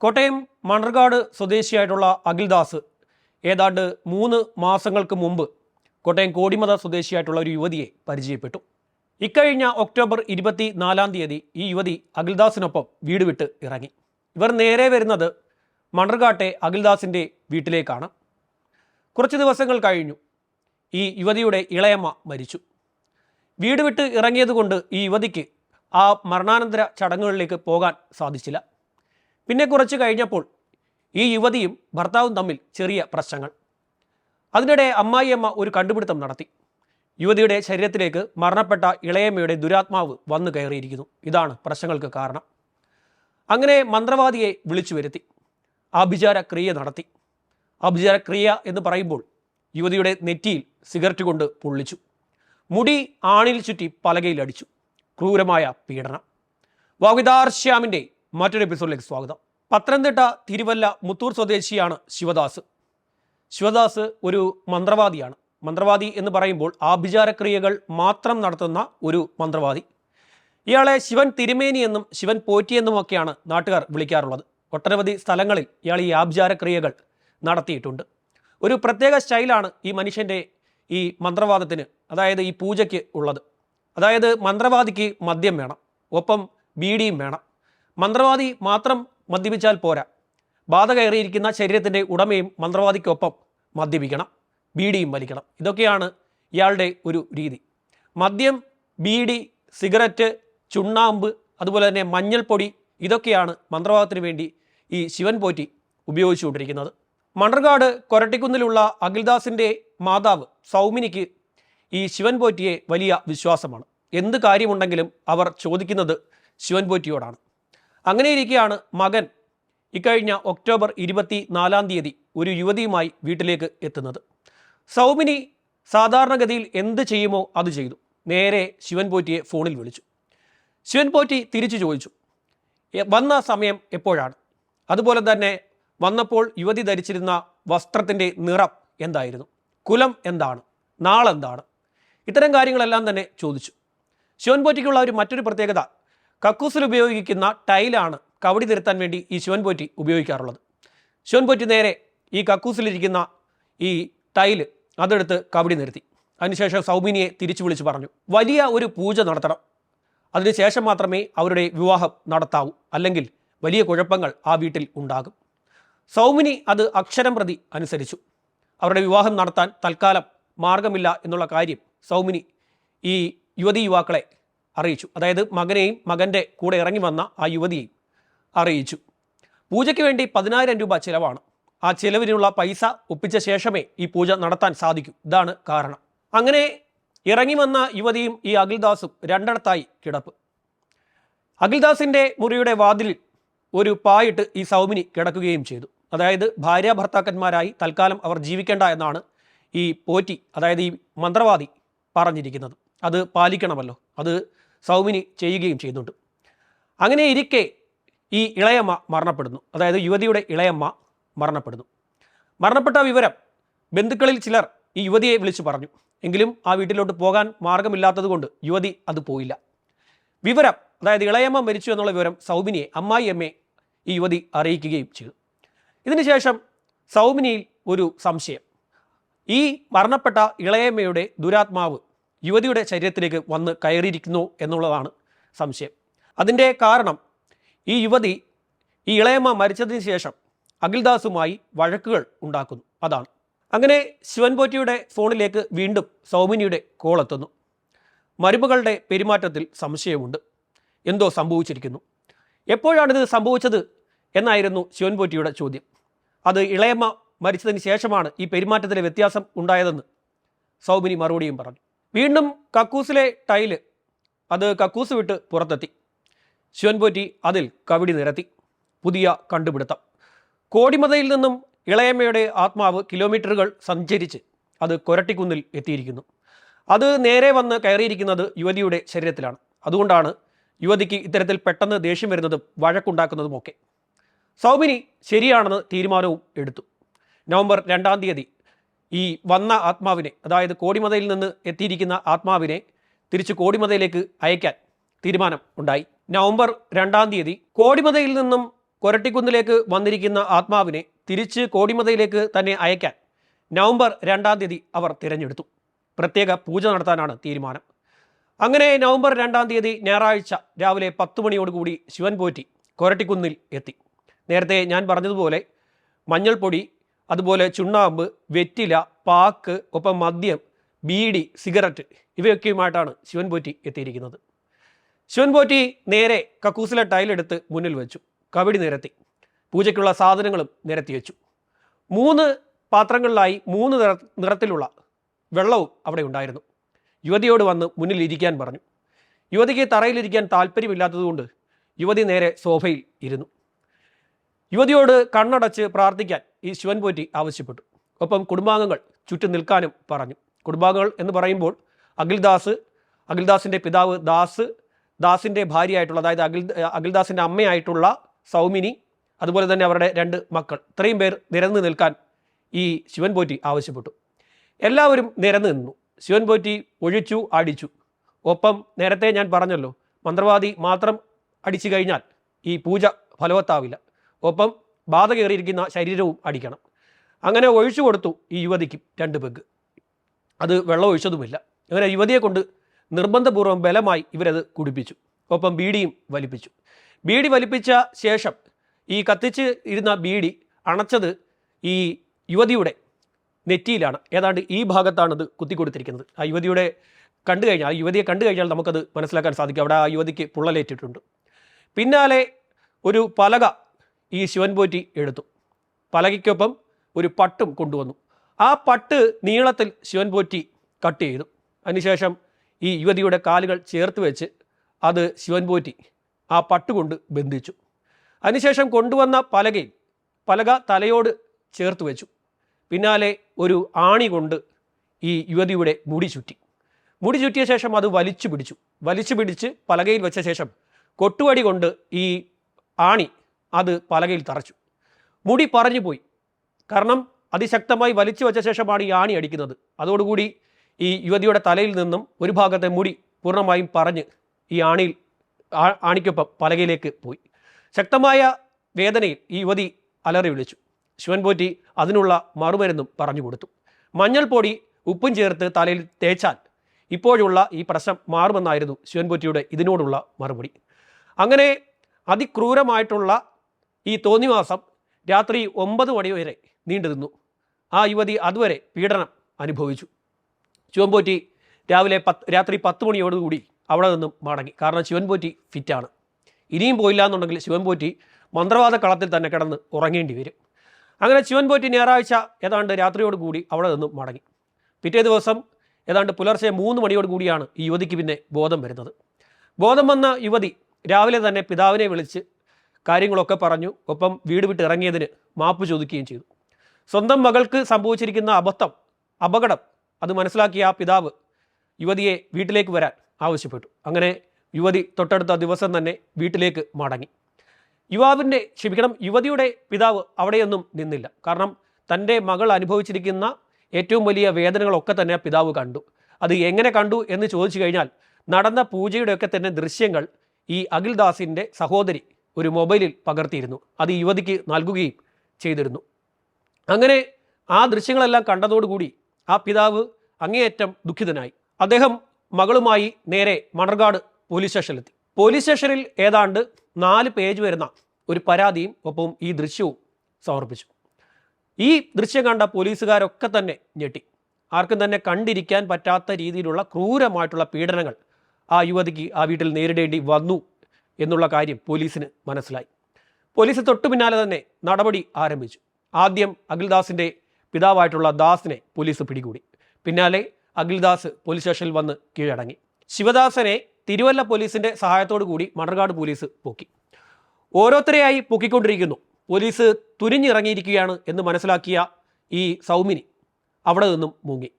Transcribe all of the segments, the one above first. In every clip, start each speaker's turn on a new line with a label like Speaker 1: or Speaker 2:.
Speaker 1: കോട്ടയം മണർകാട് സ്വദേശിയായിട്ടുള്ള അഖിൽദാസ് ഏതാണ്ട് മൂന്ന് മാസങ്ങൾക്ക് മുമ്പ് കോട്ടയം കോടിമത സ്വദേശിയായിട്ടുള്ള ഒരു യുവതിയെ പരിചയപ്പെട്ടു. ഇക്കഴിഞ്ഞ ഒക്ടോബർ ഇരുപത്തി നാലാം തീയതി ഈ യുവതി അഖിൽദാസിനൊപ്പം വീട് വിട്ട് ഇറങ്ങി. ഇവർ നേരെ വരുന്നത് മണർകാട്ടെ അഖിൽദാസിന്റെ വീട്ടിലേക്കാണ്. കുറച്ച് ദിവസങ്ങൾ കഴിഞ്ഞു. ഈ യുവതിയുടെ ഇളയമ്മ മരിച്ചു. വീട് വിട്ട് ഇറങ്ങിയതുകൊണ്ട് ഈ യുവതിക്ക് ആ മരണാനന്തര ചടങ്ങുകളിലേക്ക് പോകാൻ സാധിച്ചില്ല. പിന്നെ കുറച്ച് കഴിഞ്ഞപ്പോൾ ഈ യുവതിയും ഭർത്താവും തമ്മിൽ ചെറിയ പ്രശ്നങ്ങൾ. അതിനിടെ അമ്മായിയമ്മ ഒരു കണ്ടുപിടുത്തം നടത്തി. യുവതിയുടെ ശരീരത്തിലേക്ക് മരണപ്പെട്ട ഇളയമ്മയുടെ ദുരാത്മാവ് വന്നു കയറിയിരിക്കുന്നു. ഇതാണ് പ്രശ്നങ്ങൾക്ക് കാരണം. അങ്ങനെ മന്ത്രവാദിയെ വിളിച്ചു വരുത്തി. അഭിചാരക്രിയ നടത്തി. അഭിചാരക്രിയ എന്ന് പറയുമ്പോൾ യുവതിയുടെ നെറ്റിയിൽ സിഗരറ്റ് കൊണ്ട് പൊള്ളിച്ചു. മുടി ആണിൽ ചുറ്റി പലകയിൽ അടിച്ചു ക്രൂരമായ പീഡനം. വാഗിദാർ ശ്യാമിന്റെ മറ്റൊരു എപ്പിസോഡിലേക്ക് സ്വാഗതം. പത്തനംതിട്ട തിരുവല്ല മുത്തൂർ സ്വദേശിയാണ് ശിവദാസ്. ശിവദാസ് ഒരു മന്ത്രവാദിയാണ്. മന്ത്രവാദി എന്ന് പറയുമ്പോൾ ആഭിചാരക്രിയകൾ മാത്രം നടത്തുന്ന ഒരു മന്ത്രവാദി. ഇയാളെ ശിവൻ തിരുമേനി എന്നും ശിവൻ പോറ്റി എന്നുമൊക്കെയാണ് നാട്ടുകാർ വിളിക്കാറുള്ളത്. ഒട്ടനവധി സ്ഥലങ്ങളിൽ ഇയാൾ ഈ ആഭിചാരക്രിയകൾ നടത്തിയിട്ടുണ്ട്. ഒരു പ്രത്യേക സ്റ്റൈലാണ് ഈ മനുഷ്യന്റെ ഈ മന്ത്രവാദത്തിന് അതായത് ഈ പൂജയ്ക്ക് ഉള്ളത്. അതായത് മന്ത്രവാദിക്ക് മദ്യം വേണം ഒപ്പം ബീഡിയും വേണം. മന്ത്രവാദി മാത്രം മദ്യപിച്ചാൽ പോരാ. ബാധ കയറിയിരിക്കുന്ന ശരീരത്തിന്റെ ഉടമയും മന്ത്രവാദിക്കൊപ്പം മദ്യപിക്കണം ബീഡിയും വലിക്കണം. ഇതൊക്കെയാണ് ഇയാളുടെ ഒരു രീതി. മദ്യം ബീഡി സിഗരറ്റ് ചുണ്ണാമ്പ് അതുപോലെ തന്നെ മഞ്ഞൾപ്പൊടി ഇതൊക്കെയാണ് മന്ത്രവാദത്തിന് വേണ്ടി ഈ ശിവൻ പോറ്റി ഉപയോഗിച്ചുകൊണ്ടിരിക്കുന്നത്. മണർകാട് കൊരട്ടിക്കുന്നിലുള്ള അഖിൽദാസിന്റെ മാതാവ് സൗമിനിക്ക് ഈ ശിവൻ പോറ്റിയെ വലിയ വിശ്വാസമാണ്. എന്ത് കാര്യമുണ്ടെങ്കിലും അവർ ചോദിക്കുന്നത് ശിവൻ പോറ്റിയോടാണ്. അങ്ങനെ ഇരിക്കെയാണ് മകൻ ഇക്കഴിഞ്ഞ ഒക്ടോബർ ഇരുപത്തി നാലാം തീയതി ഒരു യുവതിയുമായി വീട്ടിലേക്ക് എത്തുന്നത്. സൗമിനി സാധാരണഗതിയിൽ എന്ത് ചെയ്യുമോ അത് ചെയ്തു. നേരെ ശിവൻ പോറ്റിയെ ഫോണിൽ വിളിച്ചു. ശിവൻ പോറ്റി തിരിച്ചു ചോദിച്ചു വന്ന സമയം എപ്പോഴാണ്? അതുപോലെ തന്നെ വന്നപ്പോൾ യുവതി ധരിച്ചിരുന്ന വസ്ത്രത്തിന്റെ നിറം എന്തായിരുന്നു? കുലം എന്താണ്? നാളെന്താണ്? ഇത്തരം കാര്യങ്ങളെല്ലാം തന്നെ ചോദിച്ചു. ശിവൻ പോറ്റിക്കുള്ള ഒരു മറ്റൊരു പ്രത്യേകത കക്കൂസിൽ ഉപയോഗിക്കുന്ന ടൈലാണ് കവടി തിരുത്താൻ വേണ്ടി ഈ ശിവൻപോറ്റി ഉപയോഗിക്കാറുള്ളത്. ശിവൻപോറ്റി നേരെ ഈ കക്കൂസിലിരിക്കുന്ന ഈ ടൈൽ അതെടുത്ത് കവടി നിർത്തി. അതിനുശേഷം സൗമിനിയെ തിരിച്ചു വിളിച്ച് പറഞ്ഞു വലിയ ഒരു പൂജ നടത്തണം. അതിനുശേഷം മാത്രമേ അവരുടെ വിവാഹം നടത്താവൂ. അല്ലെങ്കിൽ വലിയ കുഴപ്പങ്ങൾ ആ വീട്ടിൽ ഉണ്ടാകും. സൗമിനി അത് അക്ഷരം പ്രതി അനുസരിച്ചു. അവരുടെ വിവാഹം നടത്താൻ തൽക്കാലം മാർഗമില്ല എന്നുള്ള കാര്യം സൗമിനി ഈ യുവതി യുവാക്കളെ അറിയിച്ചു. അതായത് മകനെയും മകന്റെ കൂടെ ഇറങ്ങി വന്ന ആ യുവതിയെയും അറിയിച്ചു. പൂജയ്ക്ക് വേണ്ടി പതിനായിരം രൂപ ചിലവാണ്. ആ ചിലവിനുള്ള പൈസ ഒപ്പിച്ച ശേഷമേ ഈ പൂജ നടത്താൻ സാധിക്കൂ. ഇതാണ് കാരണം. അങ്ങനെ ഇറങ്ങി വന്ന യുവതിയും ഈ അഖിൽദാസും രണ്ടിടത്തായി കിടപ്പ്. അഖിൽദാസിന്റെ മുറിയുടെ വാതിലിൽ ഒരു പായിട്ട് ഈ സൗമിനി കിടക്കുകയും ചെയ്തു. അതായത് ഭാര്യ ഭർത്താക്കന്മാരായി തൽക്കാലം അവർ ജീവിക്കേണ്ട എന്നാണ് ഈ പോറ്റി അതായത് ഈ മന്ത്രവാദി പറഞ്ഞിരിക്കുന്നത്. അത് പാലിക്കണമല്ലോ. അത് സൗമിനി ചെയ്യുകയും ചെയ്യുന്നുണ്ട്. അങ്ങനെ ഇരിക്കെ ഈ ഇളയമ്മ മരണപ്പെടുന്നു. അതായത് യുവതിയുടെ ഇളയമ്മ മരണപ്പെടുന്നു. മരണപ്പെട്ട വിവരം ബന്ധുക്കളിൽ ചിലർ ഈ യുവതിയെ വിളിച്ചു പറഞ്ഞു. എങ്കിലും ആ വീട്ടിലോട്ട് പോകാൻ മാർഗമില്ലാത്തതുകൊണ്ട് യുവതി അത് പോയില്ല. വിവരം അതായത് ഇളയമ്മ മരിച്ചു എന്നുള്ള വിവരം സൗമിനിയെ അമ്മായി അമ്മയെ ഈ യുവതി അറിയിക്കുകയും ചെയ്തു. ഇതിനുശേഷം സൗമിനിയിൽ ഒരു സംശയം. ഈ മരണപ്പെട്ട ഇളയമ്മയുടെ ദുരാത്മാവ് യുവതിയുടെ ശരീരത്തിലേക്ക് വന്ന് കയറിയിരിക്കുന്നു എന്നുള്ളതാണ് സംശയം. അതിന്റെ കാരണം ഈ യുവതി ഈ ഇളയമ്മ മരിച്ചതിന് ശേഷം അഖിൽദാസുമായി വഴക്കുകൾ ഉണ്ടാക്കുന്നു. അതാണ്. അങ്ങനെ ശിവൻപോറ്റിയുടെ ഫോണിലേക്ക് വീണ്ടും സൗമിനിയുടെ കോൾ എത്തുന്നു. മരുമകളുടെ പെരുമാറ്റത്തിൽ സംശയമുണ്ട്. എന്തോ സംഭവിച്ചിരിക്കുന്നു. എപ്പോഴാണിത് സംഭവിച്ചത് എന്നായിരുന്നു ശിവൻപോറ്റിയുടെ ചോദ്യം. അത് ഇളയമ്മ മരിച്ചതിന് ശേഷമാണ് ഈ പെരുമാറ്റത്തിലെ വ്യത്യാസം ഉണ്ടായതെന്ന് സൗമിനി മറുപടിയും പറഞ്ഞു. വീണ്ടും കക്കൂസിലെ ടൈൽ അത് കക്കൂസ് വിട്ട് പുറത്തെത്തി. ശിവൻപോറ്റി അതിൽ കവിടി നിരത്തി. പുതിയ കണ്ടുപിടുത്തം. കോടിമതയിൽ നിന്നും ഇളയമ്മയുടെ ആത്മാവ് കിലോമീറ്ററുകൾ സഞ്ചരിച്ച് അത് കൊരട്ടിക്കുന്നിൽ എത്തിയിരിക്കുന്നു. അത് നേരെ വന്ന് കയറിയിരിക്കുന്നത് യുവതിയുടെ ശരീരത്തിലാണ്. അതുകൊണ്ടാണ് യുവതിക്ക് ഇത്തരത്തിൽ പെട്ടെന്ന് ദേഷ്യം വരുന്നതും വഴക്കുണ്ടാക്കുന്നതുമൊക്കെ. സൗമിനി ശരിയാണെന്ന് തീരുമാനവും എടുത്തു. നവംബർ രണ്ടാം തീയതി ഈ വന്ന ആത്മാവിനെ അതായത് കോടിമതയിൽ നിന്ന് എത്തിയിരിക്കുന്ന ആത്മാവിനെ തിരിച്ച് കോടിമതയിലേക്ക് അയക്കാൻ തീരുമാനം ഉണ്ടായി. നവംബർ രണ്ടാം തീയതി കോടിമതയിൽ നിന്നും കൊരട്ടിക്കുന്നിലേക്ക് വന്നിരിക്കുന്ന ആത്മാവിനെ തിരിച്ച് കോടിമതയിലേക്ക് തന്നെ അയക്കാൻ നവംബർ രണ്ടാം തീയതി അവർ തിരഞ്ഞെടുത്തു. പ്രത്യേക പൂജ നടത്താനാണ് തീരുമാനം. അങ്ങനെ നവംബർ രണ്ടാം തീയതി ഞായറാഴ്ച രാവിലെ പത്ത് മണിയോടുകൂടി ശിവൻ പോറ്റി കൊരട്ടിക്കുന്നിൽ എത്തി. നേരത്തെ ഞാൻ പറഞ്ഞതുപോലെ മഞ്ഞൾപ്പൊടി അതുപോലെ ചുണ്ണാമ്പ് വെറ്റില പാക്ക് ഒപ്പം മദ്യം ബീഡി സിഗരറ്റ് ഇവയൊക്കെയുമായിട്ടാണ് ശിവൻ പോറ്റി എത്തിയിരിക്കുന്നത്. ശിവൻ പോറ്റി നേരെ കക്കൂസിലെ ടൈലെടുത്ത് മുന്നിൽ വെച്ചു. കവിടി നിരത്തി. പൂജയ്ക്കുള്ള സാധനങ്ങളും നിരത്തി വെച്ചു. മൂന്ന് പാത്രങ്ങളിലായി മൂന്ന് നിറ നിറത്തിലുള്ള വെള്ളവും അവിടെ ഉണ്ടായിരുന്നു. യുവതിയോട് വന്ന് മുന്നിൽ ഇരിക്കാൻ പറഞ്ഞു. യുവതിക്ക് തറയിലിരിക്കാൻ താല്പര്യമില്ലാത്തതുകൊണ്ട് യുവതി നേരെ സോഫയിൽ ഇരുന്നു. യുവതിയോട് കണ്ണടച്ച് പ്രാർത്ഥിക്കാൻ ഈ ശിവൻ പോറ്റി ആവശ്യപ്പെട്ടു. ഒപ്പം കുടുംബാംഗങ്ങൾ ചുറ്റും നിൽക്കാനും പറഞ്ഞു. കുടുംബാംഗങ്ങൾ എന്ന് പറയുമ്പോൾ അഖിൽദാസ് അഖിൽദാസിന്റെ പിതാവ് ദാസ് ദാസിന്റെ ഭാര്യയായിട്ടുള്ള അതായത് അഖിൽ അഖിൽദാസിന്റെ അമ്മയായിട്ടുള്ള സൗമിനി അതുപോലെ തന്നെ അവരുടെ രണ്ട് മക്കൾ. ഇത്രയും പേർ നിരന്ന് നിൽക്കാൻ ഈ ശിവൻ പോറ്റി ആവശ്യപ്പെട്ടു. എല്ലാവരും നിരന്ന് നിന്നു. ശിവൻ പോറ്റി ഒഴിച്ചു അടിച്ചു. ഒപ്പം നേരത്തെ ഞാൻ പറഞ്ഞല്ലോ മന്ത്രവാദി മാത്രം അടിച്ചു കഴിഞ്ഞാൽ ഈ പൂജ ഫലവത്താവില്ല. ഒപ്പം ബാധ കയറിയിരിക്കുന്ന ശരീരവും അടിക്കണം. അങ്ങനെ ഒഴിച്ചു കൊടുത്തു ഈ യുവതിക്ക് രണ്ട് പെഗ്. അത് വെള്ളം ഒഴിച്ചതുമില്ല. അങ്ങനെ യുവതിയെ കൊണ്ട് നിർബന്ധപൂർവം ബലമായി ഇവരത് കുടിപ്പിച്ചു. ഒപ്പം ബീഡിയും വലിപ്പിച്ചു. ബീഡി വലിപ്പിച്ച ശേഷം ഈ കത്തിച്ച് ഇരുന്ന ബീഡി അണച്ചത് ഈ യുവതിയുടെ നെറ്റിയിലാണ്. ഏതാണ്ട് ഈ ഭാഗത്താണ് ഇത് കുത്തിക്കൊടുത്തിരിക്കുന്നത്. ആ യുവതിയുടെ കണ്ടു കഴിഞ്ഞാൽ യുവതിയെ കണ്ടു കഴിഞ്ഞാൽ നമുക്കത് മനസ്സിലാക്കാൻ സാധിക്കും. അവിടെ ആ യുവതിക്ക് പുള്ളലേറ്റിട്ടുണ്ട്. പിന്നാലെ ഒരു പലക ഈ ശിവൻപോറ്റി എടുത്തു. പലകയ്ക്കൊപ്പം ഒരു പട്ടും കൊണ്ടുവന്നു. ആ പട്ട് നീളത്തിൽ ശിവൻപോറ്റി കട്ട് ചെയ്തു. അതിനുശേഷം ഈ യുവതിയുടെ കാലുകൾ ചേർത്ത് വെച്ച് അത് ശിവൻപോറ്റി ആ പട്ട് കൊണ്ട് ബന്ധിച്ചു. അതിനുശേഷം കൊണ്ടുവന്ന പലകയിൽ പലക തലയോട് ചേർത്ത് വെച്ചു. പിന്നാലെ ഒരു ആണി കൊണ്ട് ഈ യുവതിയുടെ മുടി ചുറ്റി. മുടി ചുറ്റിയ ശേഷം അത് വലിച്ചു പിടിച്ചു. വലിച്ചു പിടിച്ച് പലകയിൽ വെച്ച ശേഷം കൊട്ടുവടി കൊണ്ട് ഈ ആണി അത് പലകയിൽ തറച്ചു. മുടി പറഞ്ഞു പോയി. കാരണം അതിശക്തമായി വലിച്ചു വെച്ച ശേഷമാണ് ഈ ആണി അടിക്കുന്നത്. അതോടുകൂടി ഈ യുവതിയുടെ തലയിൽ നിന്നും ഒരു ഭാഗത്തെ മുടി പൂർണമായും പറഞ്ഞ് ഈ ആണിയിൽ ആണിക്കൊപ്പം പലകയിലേക്ക് പോയി. ശക്തമായ വേദനയിൽ ഈ യുവതി അലറി വിളിച്ചു. ശിവൻ പോറ്റി അതിനുള്ള മറുമരുന്നും പറഞ്ഞു കൊടുത്തു. മഞ്ഞൾപ്പൊടി ഉപ്പും ചേർത്ത് തലയിൽ തേച്ചാൽ ഇപ്പോഴുള്ള ഈ പ്രശ്നം മാറുമെന്നായിരുന്നു ശിവൻപോറ്റിയുടെ ഇതിനോടുള്ള മറുപടി. അങ്ങനെ അതിക്രൂരമായിട്ടുള്ള ഈ തോന്നിവാസം രാത്രി ഒമ്പത് മണി വരെ നീണ്ടു നിന്നു ആ യുവതി അതുവരെ പീഡനം അനുഭവിച്ചു. ശിവൻപോറ്റി രാവിലെ പത്ത് രാത്രി പത്ത് മണിയോടുകൂടി അവിടെ നിന്നും മടങ്ങി. കാരണം ശിവൻപോറ്റി ഫിറ്റാണ്. ഇനിയും പോയില്ല എന്നുണ്ടെങ്കിൽ ശിവൻപോറ്റി മന്ത്രവാദ കളത്തിൽ തന്നെ കിടന്ന് ഉറങ്ങേണ്ടി വരും. അങ്ങനെ ശിവൻപോറ്റി ഞായറാഴ്ച ഏതാണ്ട് രാത്രിയോടുകൂടി അവിടെ നിന്നും മടങ്ങി. പിറ്റേ ദിവസം ഏതാണ്ട് പുലർച്ചെ മൂന്ന് മണിയോട് കൂടിയാണ് ഈ യുവതിക്ക് പിന്നെ ബോധം വരുന്നത്. ബോധം വന്ന യുവതി രാവിലെ തന്നെ പിതാവിനെ വിളിച്ച് കാര്യങ്ങളൊക്കെ പറഞ്ഞു. ഒപ്പം വീട് വിട്ട് ഇറങ്ങിയതിന് മാപ്പ് ചോദിക്കുകയും ചെയ്തു. സ്വന്തം മകൾക്ക് സംഭവിച്ചിരിക്കുന്ന അബദ്ധം അപകടം അത് മനസ്സിലാക്കിയ ആ പിതാവ് യുവതിയെ വീട്ടിലേക്ക് വരാൻ ആവശ്യപ്പെട്ടു. അങ്ങനെ യുവതി തൊട്ടടുത്ത ദിവസം തന്നെ വീട്ടിലേക്ക് മടങ്ങി. യുവാവിന്റെ ക്ഷമിക്കണം യുവതിയുടെ പിതാവ് അവിടെയൊന്നും നിന്നില്ല. കാരണം തന്റെ മകൾ അനുഭവിച്ചിരിക്കുന്ന ഏറ്റവും വലിയ വേദനകളൊക്കെ തന്നെ പിതാവ് കണ്ടു. അത് എങ്ങനെ കണ്ടു എന്ന് ചോദിച്ചു കഴിഞ്ഞാൽ നടന്ന പൂജയുടെയൊക്കെ തന്നെ ദൃശ്യങ്ങൾ ഈ അഖിൽദാസിന്റെ സഹോദരി ഒരു മൊബൈലിൽ പകർത്തിയിരുന്നു. അത് യുവതിക്ക് നൽകുകയും ചെയ്തിരുന്നു. അങ്ങനെ ആ ദൃശ്യങ്ങളെല്ലാം കണ്ടതോടുകൂടി ആ പിതാവ് അങ്ങേയറ്റം ദുഃഖിതനായി. അദ്ദേഹം മകളുമായി നേരെ മണർകാട് പോലീസ് സ്റ്റേഷനിലെത്തി. പോലീസ് സ്റ്റേഷനിൽ ഏതാണ്ട് നാല് പേജ് വരുന്ന ഒരു പരാതിയും ഒപ്പം ഈ ദൃശ്യവും സമർപ്പിച്ചു. ഈ ദൃശ്യം കണ്ട പോലീസുകാരൊക്കെ തന്നെ ഞെട്ടി. ആർക്കും തന്നെ കണ്ടിരിക്കാൻ പറ്റാത്ത രീതിയിലുള്ള ക്രൂരമായിട്ടുള്ള പീഡനങ്ങൾ ആ യുവതിക്ക് ആ വീട്ടിൽ നേരിടേണ്ടി വന്നു എന്നുള്ള കാര്യം പോലീസിന് മനസ്സിലായി. പോലീസ് തൊട്ടു പിന്നാലെ തന്നെ നടപടി ആരംഭിച്ചു. ആദ്യം അഖിൽദാസിന്റെ പിതാവായിട്ടുള്ള ദാസിനെ പോലീസ് പിടികൂടി. പിന്നാലെ അഖിൽദാസ് പോലീസ് സ്റ്റേഷനിൽ വന്ന് കീഴടങ്ങി. ശിവദാസനെ തിരുവല്ല പോലീസിന്റെ സഹായത്തോടു കൂടി മണർകാട് പോലീസ് പൊക്കി. ഓരോരുത്തരെയായി പൊക്കിക്കൊണ്ടിരിക്കുന്നു. പോലീസ് തുരിഞ്ഞിറങ്ങിയിരിക്കുകയാണ് എന്ന് മനസ്സിലാക്കിയ ഈ സൗമിനി അവിടെ നിന്നും മുങ്ങി.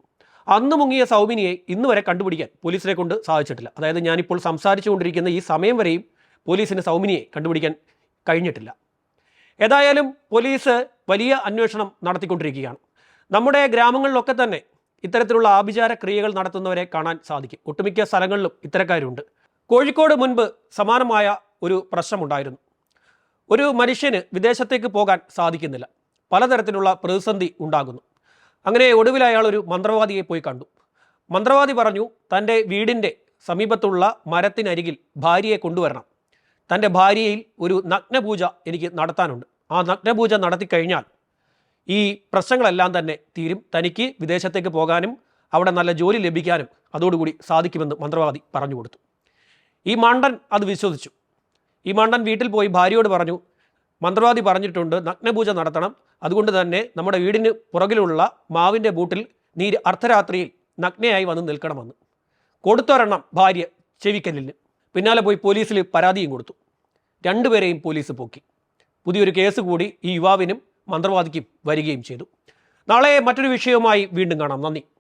Speaker 1: അന്ന് മുങ്ങിയ സൗമിനിയെ ഇന്ന് വരെ കണ്ടുപിടിക്കാൻ പോലീസിനെ കൊണ്ട് സാധിച്ചിട്ടില്ല. അതായത് ഞാനിപ്പോൾ സംസാരിച്ചുകൊണ്ടിരിക്കുന്ന ഈ സമയം വരെയും പോലീസിന് സൗമിനിയെ കണ്ടുപിടിക്കാൻ കഴിഞ്ഞിട്ടില്ല. ഏതായാലും പോലീസ് വലിയ അന്വേഷണം നടത്തിക്കൊണ്ടിരിക്കുകയാണ്. നമ്മുടെ ഗ്രാമങ്ങളിലൊക്കെ തന്നെ ഇത്തരത്തിലുള്ള ആഭിചാര ക്രിയകൾ നടത്തുന്നവരെ കാണാൻ സാധിക്കും. ഒട്ടുമിക്ക സ്ഥലങ്ങളിലും ഇത്തരക്കാരുണ്ട്. കോഴിക്കോട് മുൻപ് സമാനമായ ഒരു പ്രശ്നമുണ്ടായിരുന്നു. ഒരു മനുഷ്യന് വിദേശത്തേക്ക് പോകാൻ സാധിക്കുന്നില്ല. പലതരത്തിലുള്ള പ്രതിസന്ധി ഉണ്ടാകുന്നു. അങ്ങനെ ഒടുവിൽ അയാൾ ഒരു മന്ത്രവാദിയെ പോയി കണ്ടു. മന്ത്രവാദി പറഞ്ഞു തന്റെ വീടിന്റെ സമീപത്തുള്ള മരത്തിനരികിൽ ഭാര്യയെ കൊണ്ടുവരണം. തന്റെ ഭാര്യയിൽ ഒരു നഗ്നപൂജ എനിക്ക് നടത്താനുണ്ട്. ആ നഗ്നപൂജ നടത്തിക്കഴിഞ്ഞാൽ ഈ പ്രശ്നങ്ങളെല്ലാം തന്നെ തീരും. തനിക്ക് വിദേശത്തേക്ക് പോകാനും അവിടെ നല്ല ജോലി ലഭിക്കാനും അതോടുകൂടി സാധിക്കുമെന്ന് മന്ത്രവാദി പറഞ്ഞു കൊടുത്തു. ഈ മണ്ടൻ അത് വിശ്വസിച്ചു. ഈ മണ്ടൻ വീട്ടിൽ പോയി ഭാര്യയോട് പറഞ്ഞു മന്ത്രവാദി പറഞ്ഞിട്ടുണ്ട് നഗ്നപൂജ നടത്തണം. അതുകൊണ്ട് തന്നെ നമ്മുടെ വീടിന് പുറകിലുള്ള മാവിന്റെ ബൂട്ടിൽ നീ അർദ്ധരാത്രിയിൽ നഗ്നയായി വന്ന് നിൽക്കണമെന്ന്. കൊടുത്തൊരെണ്ണം ഭാര്യ ചെവിക്കല്ലിന്. പിന്നാലെ പോയി പോലീസിൽ പരാതിയും കൊടുത്തു. രണ്ടുപേരെയും പോലീസ് പോക്കി. പുതിയൊരു കേസ് കൂടി ഈ യുവാവിനും മന്ത്രവാദിക്കും വരികയും ചെയ്തു. നാളെ മറ്റൊരു വിഷയവുമായി വീണ്ടും കാണാം. നന്ദി.